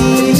दिला तिने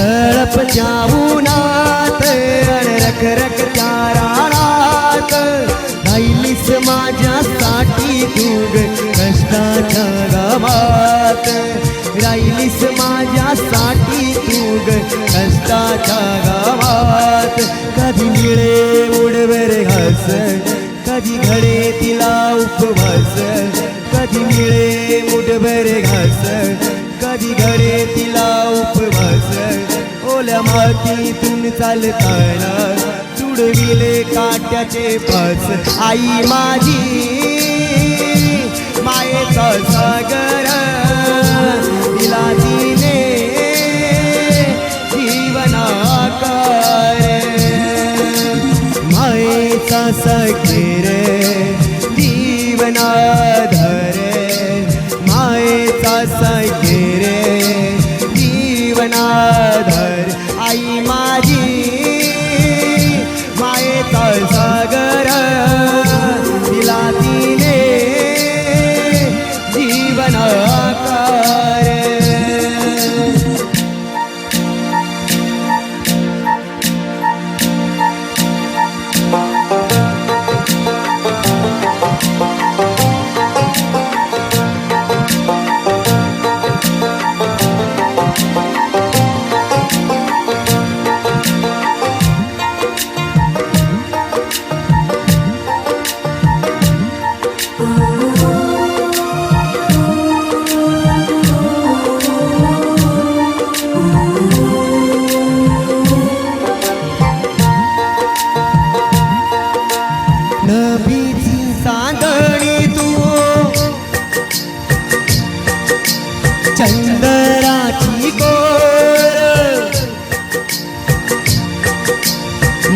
तळप त्या उन्हात रख रख त्या राहिलीस माझ्यासाठी तू कष्टाच्या गावात राहिलीस माझ्यासाठी तू कष्टाच्या गावात कधी निळे उडवर घास कधी घडे तिला उपवास। कधी निळे उडवर घास मातीतून चालताना तुडविले काट्याचे पास आई माझी मायेचा सागर दिला तिने जीवनाकार. मायेचा सखेर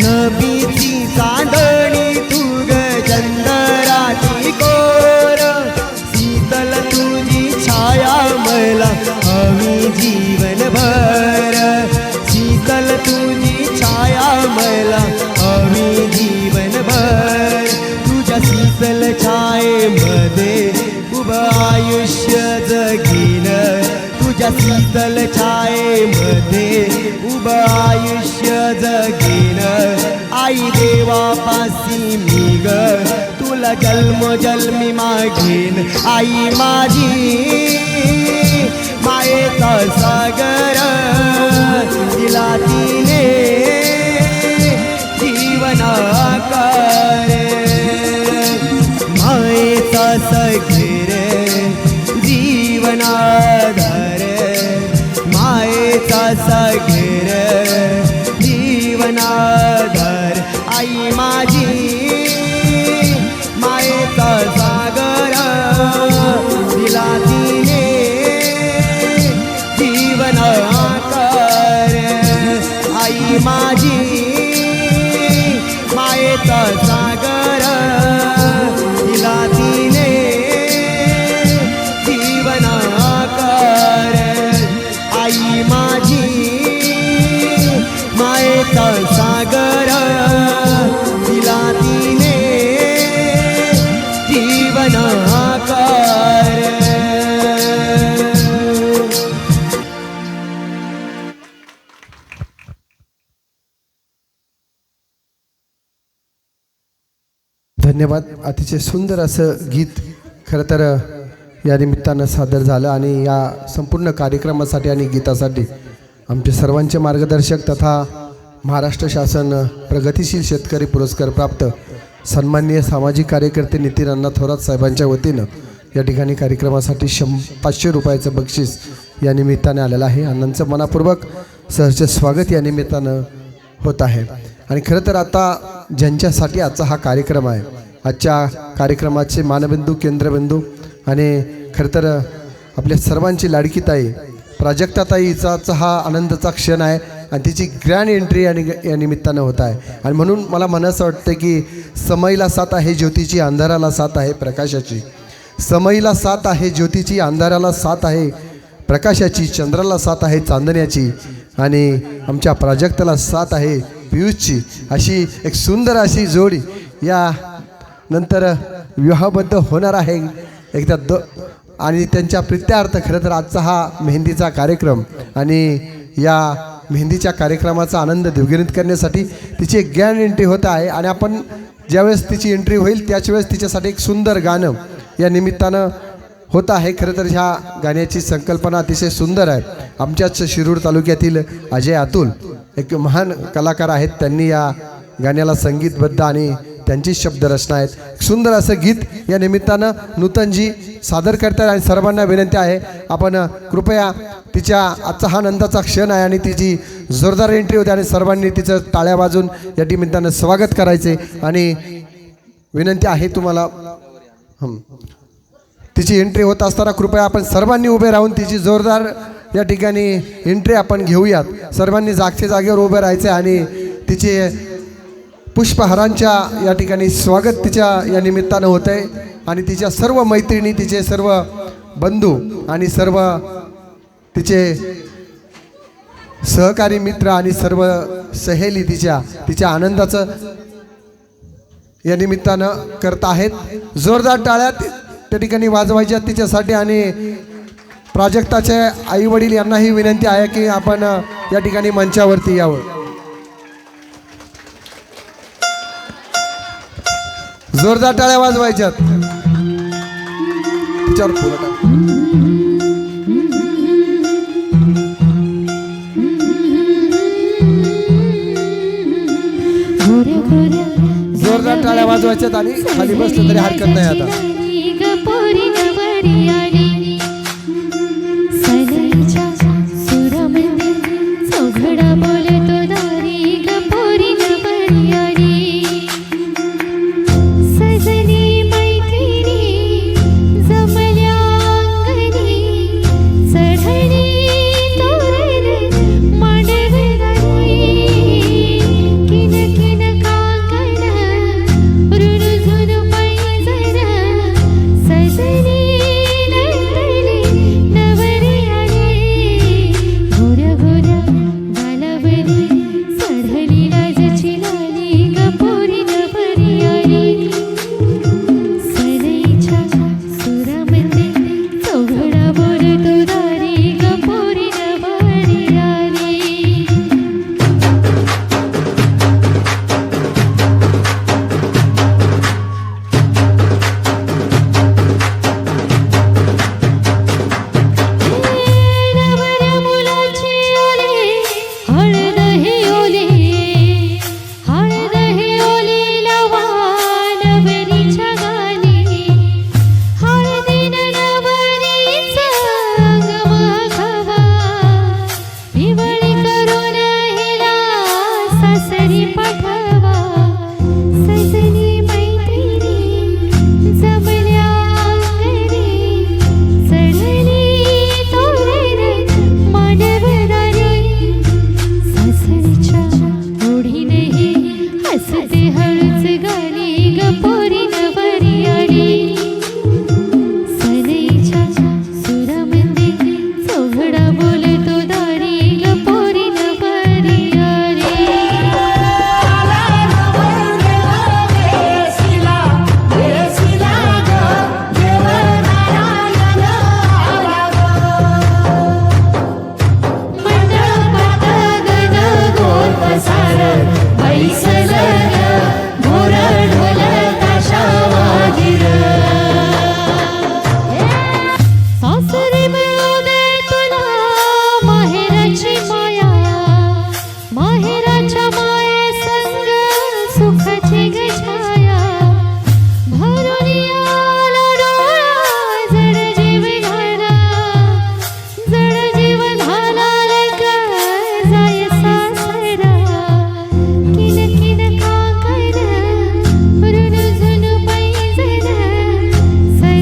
नबीची सांदणी तू चंदराची कोर. शीतल तुझी छाया मला हवी जीवनभर. शीतल तुझी छाया मला हवी जीवनभर. तुझ्या शीतल छायेमध्ये उभ आयुष्य जगीन. तुझ्या शीतल छायेमध्ये उभ आयुष्य जगीन. आई देवापासी मी ग तुला जन्म जन्मी मागीन आई माझी. मायेचा सागर दिला तिने आई धन्यवाद. अतिशय सुंदर असं गीत खरं तर या निमित्तानं सादर झालं आणि या संपूर्ण कार्यक्रमासाठी आणि गीतासाठी आमचे सर्वांचे मार्गदर्शक तथा महाराष्ट्र शासन प्रगतिशील शेतकरी पुरस्कार प्राप्त सन्माननीय सामाजिक कार्यकर्ते नितीन अण्णा थोरात साहेबांच्या वतीनं या ठिकाणी कार्यक्रमासाठी शं पाचशे रुपयाचं बक्षीस या निमित्ताने आलेलं आहे. अण्णांचं मनापूर्वक सहर्ष स्वागत या निमित्तानं होत आहे. आणि खरं तर आता ज्यांच्यासाठी आजचा हा कार्यक्रम आहे आजच्या कार्यक्रमाचे मानबिंदू केंद्रबिंदू आणि खरं तर आपल्या सर्वांची लाडकी ताई प्राजक्ताताईचा हा आनंदाचा क्षण आहे आणि तिची ग्रँड एंट्री आणि या निमित्तानं होत आहे. आणि म्हणून मला म्हणायचं वाटतं की समईला साथ आहे ज्योतीची अंधाराला साथ आहे प्रकाशाची. समईला साथ आहे ज्योतीची अंधाराला साथ आहे प्रकाशाची चंद्राला साथ आहे चांदण्याची आणि आमच्या प्राजक्ताला साथ आहे पियुषची. अशी एक सुंदर अशी जोडी या नंतर विवाहबद्ध होणार आहे. एकदा द आणि त्यांच्या प्रित्यार्थ खरं तर आजचा हा मेहंदीचा कार्यक्रम आणि या मेहंदीच्या कार्यक्रमाचा आनंद द्विगुणित करण्यासाठी तिची एक गॅन एंट्री होत आहे. आणि आपण ज्यावेळेस तिची एंट्री होईल त्याच वेळेस तिच्यासाठी एक सुंदर गाणं या निमित्तानं होत आहे. खरं तर ह्या गाण्याची संकल्पना अतिशय सुंदर आहे. आमच्याच शिरूर तालुक्यातील अजय अतुल एक महान कलाकार आहेत. त्यांनी या गाण्याला संगीतबद्ध आणि त्यांची शब्दरचना आहेत. सुंदर असं गीत या निमित्तानं नूतनजी सादर करतात आणि सर्वांना विनंती आहे. आपण कृपया तिच्या आजचा हा नंदाचा क्षण आहे आणि तिची जोरदार एंट्री होते आणि सर्वांनी तिचं टाळ्या वाजून या निमित्तानं स्वागत करायचे आणि विनंती आहे तुम्हाला. तिची एंट्री होत असताना कृपया आपण सर्वांनी उभे राहून तिची जोरदार या ठिकाणी एंट्री आपण घेऊयात. सर्वांनी जागच्या जागेवर उभे राहायचे आणि तिचे पुष्पहारांच्या या ठिकाणी स्वागत तिच्या या निमित्तानं होत आहे. आणि तिच्या सर्व मैत्रिणी तिचे सर्व बंधू आणि सर्व तिचे सहकारी मित्र आणि सर्व सहेली तिच्या तिच्या आनंदाचं या निमित्तानं करत आहेत. जोरदार टाळ्यात त्या ठिकाणी वाजवायच्या तिच्यासाठी आणि प्राजक्ताचे आई वडील यांनाही विनंती आहे की आपण या ठिकाणी मंचावरती यावं. जोरदार टाळ्या वाजवायच्यात. तिच्यावर फुलं जोरदार टाळ्या वाजवायच्यात आणि खाली बसलं तरी हरकत नाही आता.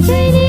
everything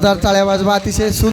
वा जोरदार टाळ्या वाजवा अतिशय सुंदर